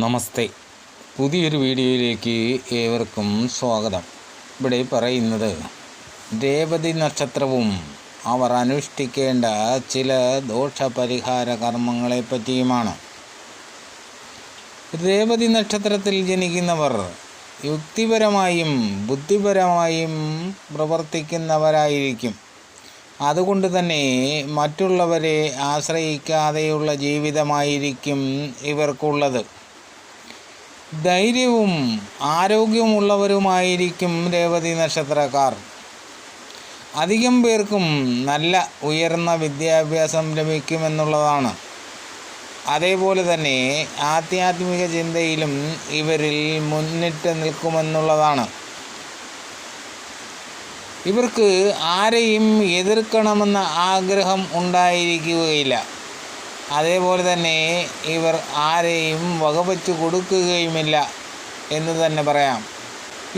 നമസ്തേ. പുതിയൊരു വീഡിയോയിലേക്ക് ഏവർക്കും സ്വാഗതം. ഇവിടെ പറയുന്നത് ദേവതി നക്ഷത്രവും അവർ അനുഷ്ഠിക്കേണ്ട ചില ദോഷപരിഹാര കർമ്മങ്ങളെ പറ്റിയുമാണ്. രേവതി നക്ഷത്രത്തിൽ ജനിക്കുന്നവർ യുക്തിപരമായും ബുദ്ധിപരമായും പ്രവർത്തിക്കുന്നവരായിരിക്കും. അതുകൊണ്ട് തന്നെ മറ്റുള്ളവരെ ആശ്രയിക്കാതെയുള്ള ജീവിതമായിരിക്കും ഇവർക്കുള്ളത്. ധൈര്യവും ആരോഗ്യമുള്ളവരുമായിരിക്കും രേവതി നക്ഷത്രക്കാർ. അധികം പേർക്കും നല്ല ഉയർന്ന വിദ്യാഭ്യാസം ലഭിക്കുമെന്നുള്ളതാണ്. അതേപോലെ തന്നെ ആധ്യാത്മിക ചിന്തയിലും ഇവരിൽ മുന്നിട്ട് നിൽക്കുമെന്നുള്ളതാണ്. ഇവർക്ക് ആരെയും എതിർക്കണമെന്ന ആഗ്രഹം ഉണ്ടായിരിക്കുകയില്ല. അതേപോലെ തന്നെ ഇവർ ആരെയും വകവച്ച് കൊടുക്കുകയുമില്ല എന്ന് തന്നെ പറയാം.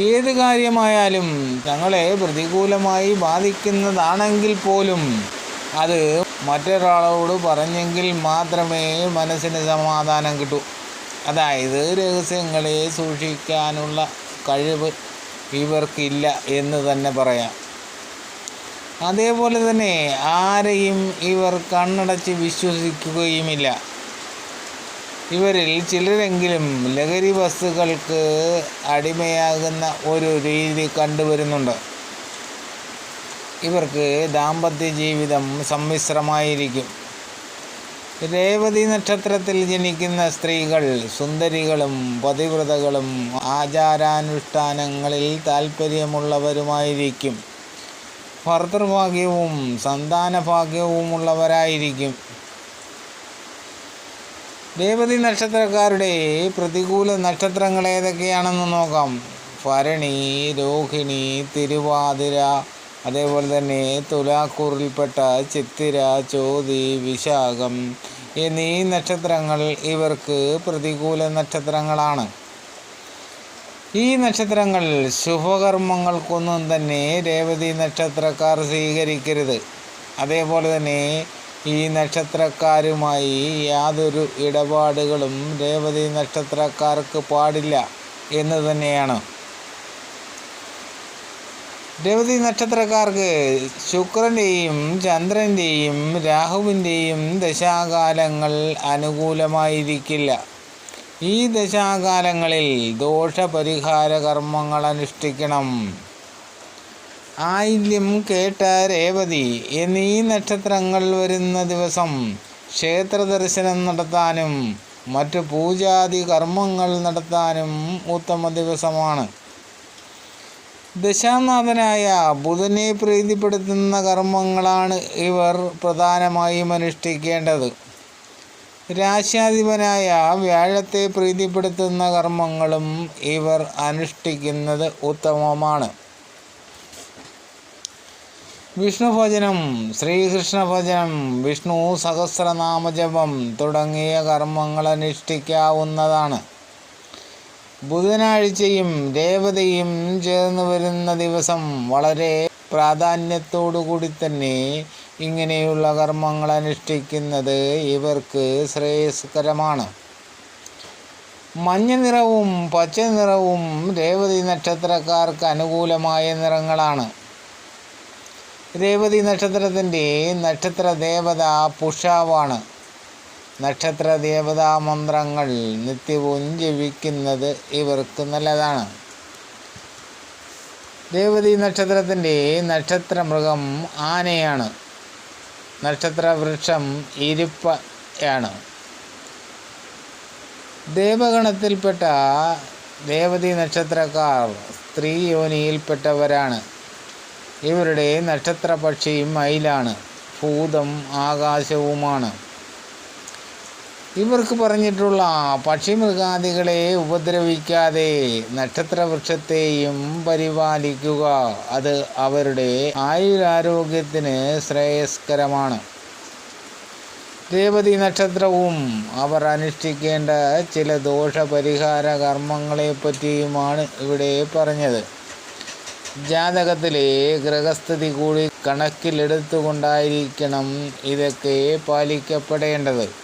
ഏത് കാര്യമായാലും തങ്ങളെ പ്രതികൂലമായി ബാധിക്കുന്നതാണെങ്കിൽ പോലും അത് മറ്റൊരാളോട് പറഞ്ഞെങ്കിൽ മാത്രമേ മനസ്സിന് സമാധാനം കിട്ടൂ. അതായത് രഹസ്യങ്ങളെ സൂക്ഷിക്കാനുള്ള കഴിവ് ഇവർക്കില്ല എന്ന് തന്നെ പറയാം. അതേപോലെ തന്നെ ആരെയും ഇവർ കണ്ണടച്ച് വിശ്വസിക്കുകയുമില്ല. ഇവരിൽ ചിലരെങ്കിലും ലഹരി വസ്തുക്കൾക്ക് അടിമയാകുന്ന ഒരു രീതി കണ്ടുവരുന്നുണ്ട്. ഇവർക്ക് ദാമ്പത്യ ജീവിതം സമ്മിശ്രമായിരിക്കും. രേവതി നക്ഷത്രത്തിൽ ജനിക്കുന്ന സ്ത്രീകൾ സുന്ദരികളും പതിവ്രതകളും ആചാരാനുഷ്ഠാനങ്ങളിൽ താല്പര്യമുള്ളവരുമായിരിക്കും ഭർത്തൃഭാഗ്യവും സന്താനഭാഗ്യവുമുള്ളവരായിരിക്കും. രേവതി നക്ഷത്രക്കാരുടെ പ്രതികൂല നക്ഷത്രങ്ങൾ ഏതൊക്കെയാണെന്ന് നോക്കാം. ഭരണി രോഹിണി തിരുവാതിര അതേപോലെ തന്നെ തുലാക്കൂറിൽപ്പെട്ട ചിത്തിര ചോതി വിശാഖം എന്നീ നക്ഷത്രങ്ങൾ ഇവർക്ക് പ്രതികൂല നക്ഷത്രങ്ങളാണ്. ഈ നക്ഷത്രങ്ങളിൽ ശുഭകർമ്മങ്ങൾക്കൊന്നും തന്നെ രേവതി നക്ഷത്രക്കാർ സ്വീകരിക്കരുത്. അതേപോലെ തന്നെ ഈ നക്ഷത്രക്കാരുമായി യാതൊരു ഇടപാടുകളും രേവതി നക്ഷത്രക്കാർക്ക് പാടില്ല എന്ന് തന്നെയാണ്. രേവതി നക്ഷത്രക്കാർക്ക് ശുക്രന്റെയും ചന്ദ്രന്റെയും രാഹുവിന്റെയും ദശാകാലങ്ങൾ അനുകൂലമായിരിക്കില്ല. ഈ ദശാകാലങ്ങളിൽ ദോഷപരിഹാര കർമ്മങ്ങൾ അനുഷ്ഠിക്കണം ആയില്യം കേട്ട രേവതി എന്നീ നക്ഷത്രങ്ങൾ വരുന്ന ദിവസം ക്ഷേത്ര ദർശനം നടത്താനും മറ്റു പൂജാതി കർമ്മങ്ങൾ നടത്താനും ഉത്തമ ദിവസമാണ്. ദശാനാഥനായ ബുധനെ പ്രീതിപ്പെടുത്തുന്ന കർമ്മങ്ങളാണ് ഇവർ പ്രധാനമായും അനുഷ്ഠിക്കേണ്ടത്. രാശ്യാധിപനായ വ്യാഴത്തെ പ്രീതിപ്പെടുത്തുന്ന കർമ്മങ്ങളും ഇവർ അനുഷ്ഠിക്കുന്നത് ഉത്തമമാണ് വിഷ്ണു ഭജനം ശ്രീകൃഷ്ണ ഭജനം വിഷ്ണു സഹസ്രനാമജപം തുടങ്ങിയ കർമ്മങ്ങൾ അനുഷ്ഠിക്കാവുന്നതാണ്. ബുധനാഴ്ചയും രേവതയും ചേർന്ന് വരുന്ന ദിവസം വളരെ പ്രാധാന്യത്തോടു കൂടി തന്നെ ഇങ്ങനെയുള്ള കർമ്മങ്ങൾ അനുഷ്ഠിക്കുന്നത് ഇവർക്ക് ശ്രേയസ്കരമാണ്. മഞ്ഞ നിറവും പച്ച നിറവും രേവതി നക്ഷത്രക്കാർക്ക് അനുകൂലമായ നിറങ്ങളാണ്. രേവതി നക്ഷത്രത്തിന്റെ നക്ഷത്ര ദേവത പുഷാവാണ്. നക്ഷത്ര ദേവതാ മന്ത്രങ്ങൾ നിത്യവും ജപിക്കുന്നത് ഇവർക്ക് നല്ലതാണ്. രേവതി നക്ഷത്രത്തിന്റെ നക്ഷത്രമൃഗം ആനയാണ്. നക്ഷത്ര ഇരിപ്പയാണ് ഇരുപ്പയാണ് ദേവഗണത്തിൽപ്പെട്ട ദേവതി നക്ഷത്രക്കാർ സ്ത്രീ യോനിയിൽപ്പെട്ടവരാണ്. ഇവരുടെ നക്ഷത്രപക്ഷിയും മയിലാണ്. ഭൂതം ആകാശവുമാണ്. ഇവർക്ക് പറഞ്ഞിട്ടുള്ള പക്ഷിമൃഗാദികളെ ഉപദ്രവിക്കാതെ നക്ഷത്രവൃക്ഷത്തെയും പരിപാലിക്കുക. അത് അവരുടെ ആയുരാരോഗ്യത്തിന് ശ്രേയസ്കരമാണ്. രേവതി നക്ഷത്രവും അവർ അനുഷ്ഠിക്കേണ്ട ചില ദോഷപരിഹാര കർമ്മങ്ങളെ പറ്റിയുമാണ് ഇവിടെ പറഞ്ഞത്. ജാതകത്തിലെ ഗ്രഹസ്ഥിതി കൂടി കണക്കിലെടുത്തുകൊണ്ടായിരിക്കണം ഇതൊക്കെ പാലിക്കപ്പെടേണ്ടത്.